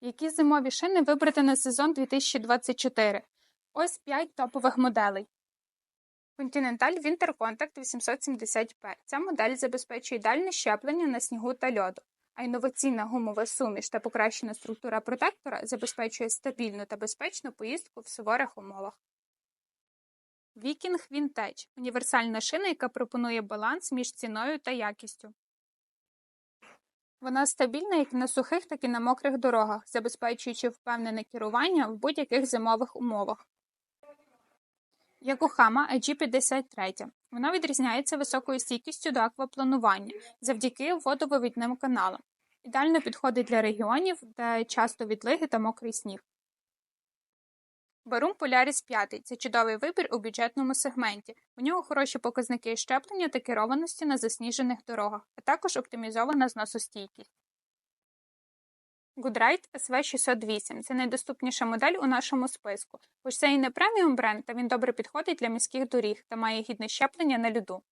Які зимові шини вибрати на сезон 2024? Ось 5 топових моделей. Continental Winter Contact 870P. Ця модель забезпечує ідеальне щеплення на снігу та льоду, а інноваційна гумова суміш та покращена структура протектора забезпечує стабільну та безпечну поїздку в суворих умовах. Viking Vintage – універсальна шина, яка пропонує баланс між ціною та якістю. Вона стабільна як на сухих, так і на мокрих дорогах, забезпечуючи впевнене керування в будь-яких зимових умовах. Якохама IG-53. Вона відрізняється високою стійкістю до аквапланування завдяки водовивідним каналам. Ідеально підходить для регіонів, де часто відлиги та мокрий сніг. Барум Polaris 5 – це чудовий вибір у бюджетному сегменті. У нього хороші показники щеплення та керованості на засніжених дорогах, а також оптимізована зносостійкість. Goodride SV608 – це найдоступніша модель у нашому списку, хоч це і не преміум бренд, та він добре підходить для міських доріг та має гідне щеплення на льоду.